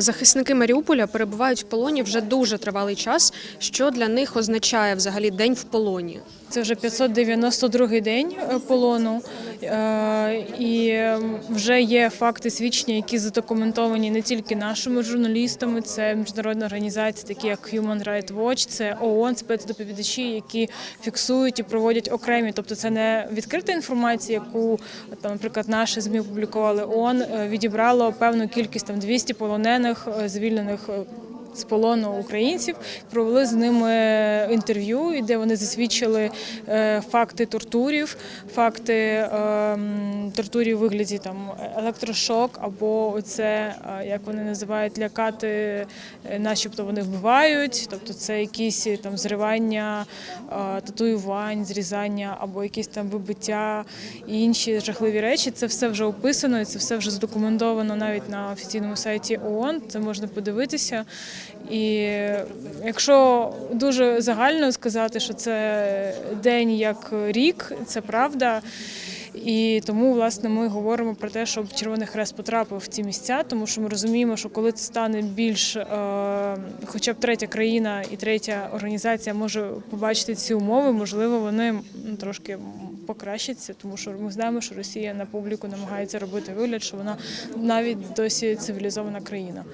Захисники Маріуполя перебувають в полоні вже дуже тривалий час. Що для них означає взагалі день в полоні? Це вже 592-й день е, полону, Е, і вже є факти свідчення, які задокументовані не тільки нашими журналістами, це міжнародні організації, такі як Human Rights Watch, це ООН, спецдоповідачі, які фіксують і проводять окремі. Тобто це не відкрита інформація, яку там, наприклад, наші змі публікували. ООН е, відібрало певну кількість там 200 полонених звільнених. З полону українців провели з ними інтерв'ю, де вони засвідчили е, факти тортурів, факти е, тортурів у вигляді там електрошок, або оце, е, як вони називають, лякати, е, начебто вони вбивають. Тобто це якісь там зривання татуювань, зрізання або якісь там вибиття і інші жахливі речі. Це все вже описано, і це все вже задокументовано навіть на офіційному сайті ООН. Це можна подивитися. І якщо дуже загально сказати, що це день як рік, це правда. І тому, власне, ми говоримо про те, щоб Червоний Хрест потрапив в ці місця, тому що ми розуміємо, що коли це стане більш, е, хоча б третя країна і третя організація може побачити ці умови, можливо, вони трошки покращаться, тому що ми знаємо, що Росія на публіку намагається робити вигляд, що вона навіть досі цивілізована країна.